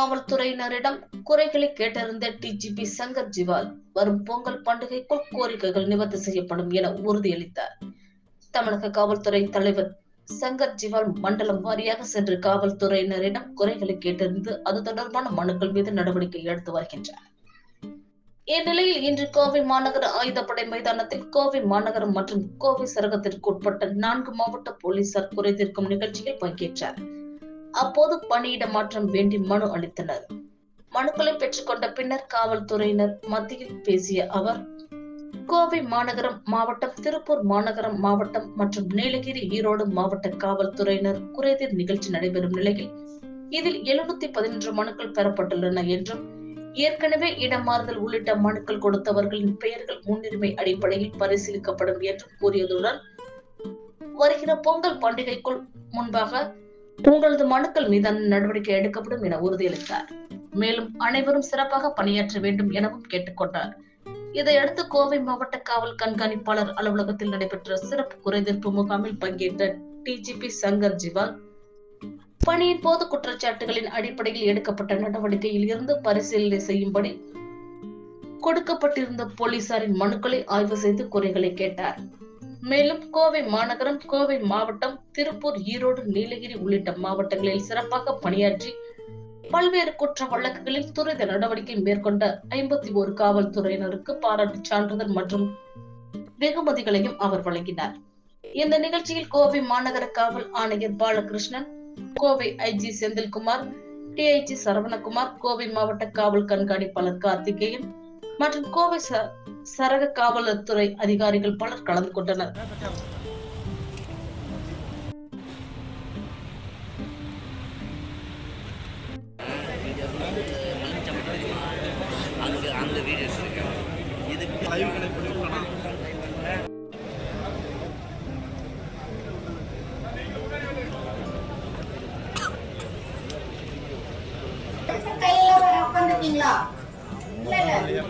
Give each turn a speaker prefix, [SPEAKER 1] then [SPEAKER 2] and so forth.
[SPEAKER 1] காவல்துறையினரிடம் குறைகளை கேட்டறிந்த டிஜிபி சங்கர் ஜிவால் வரும் பொங்கல் பண்டிகைக்குள் கோரிக்கைகள் நிவர்த்தி செய்யப்படும் என உறுதியளித்தார். தமிழக காவல்துறை தலைவர் சங்கர் ஜிவால் மண்டலம் வாரியாக சென்று காவல்துறையினரிடம் குறைகளை கேட்டறிந்து அது தொடர்பான மனுக்கள் மீது நடவடிக்கை எடுத்து வருகின்றார் இந்நிலையில் இன்று கோவை மாநகர ஆயுதப்படை மைதானத்தில் கோவை மாநகரம் மற்றும் கோவை சரகத்திற்கு உட்பட்ட நான்கு மாவட்ட போலீசார் குறைதீர்க்கும் நிகழ்ச்சியில் பங்கேற்றார். அப்போது பணியிட மாற்றம் வேண்டி மனு அளித்தனர். மனுக்களை பெற்றுக்கொண்ட பின்னர் காவல்துறையினர் மத்தியில் பேசிய அவர் கோவை மாநகரம் மாவட்டம் திருப்பூர் மாநகரம் மாவட்டம் மற்றும் நீலகிரி ஈரோடு மாவட்ட காவல்துறையினர் குறைதீர் நிகழ்ச்சி நடைபெறும் நிலையில் இதில் எழுநூத்தி பதினொன்று மனுக்கள் பெறப்பட்டுள்ளன என்றும் ஏற்கனவே இடமாறுதல் உள்ளிட்ட மனுக்கள் கொடுத்தவர்களின் பெயர்கள் முன்னுரிமை அடிப்படையில் பரிசீலிக்கப்படும் என்றும் கூறியதுடன் வருகிற பொங்கல் பண்டிகைக்குள் முன்பாக உங்களது மனுக்கள் மீதான நடவடிக்கை எடுக்கப்படும் என உறுதியளித்தார். மேலும் அனைவரும் சிறப்பாக பணியாற்ற வேண்டும் எனவும் கேட்டுக்கொண்டார். இதையடுத்து கோவை மாவட்ட காவல் கண்காணிப்பாளர் அலுவலகத்தில் நடைபெற்ற சிறப்பு குறைதீர்ப்பு முகாமில் பங்கேற்ற டிஜிபி சங்கர் ஜிவால் பணியின் போது குற்றச்சாட்டுகளின் அடிப்படையில் எடுக்கப்பட்ட நடவடிக்கையில் இருந்து பரிசீலனை செய்யும்படி கொடுக்கப்பட்டிருந்த போலீசாரின் மனுக்களை ஆய்வு செய்து குறைகளை கேட்டார். மேலும் கோவை மாநகரம் கோவை மாவட்டம் திருப்பூர் ஈரோடு நீலகிரி உள்ளிட்ட மாவட்டங்களில் சிறப்பாக பணியாற்றி பல்வேறு குற்ற வழக்குகளில் துரித நடவடிக்கை மேற்கொண்ட ஐம்பத்தி ஒரு காவல்துறையினருக்கு பாராட்டு சான்றிதழ் மற்றும் வெகுமதிகளையும் அவர் வழங்கினார். இந்த நிகழ்ச்சியில் கோவை மாநகர காவல் ஆணையர் பாலகிருஷ்ணன் கோவை ஐஜி செந்தில்குமார் டிஐஜி சரவணகுமார் கோவை மாவட்ட காவல் கண்காணிப்பாளர் கார்த்திகேயன் மற்றும் கோவை ச- சரக காவலர் துறை அதிகாரிகள் பலர் கலந்து கொண்டனர்.
[SPEAKER 2] அங்கே வீடியோஸ் இருக்கு இதுக்கு
[SPEAKER 3] லைவ் கனெக்ட்
[SPEAKER 4] கையில உட்காந்துருக்கீங்களா? ਲੈ ਲੈ।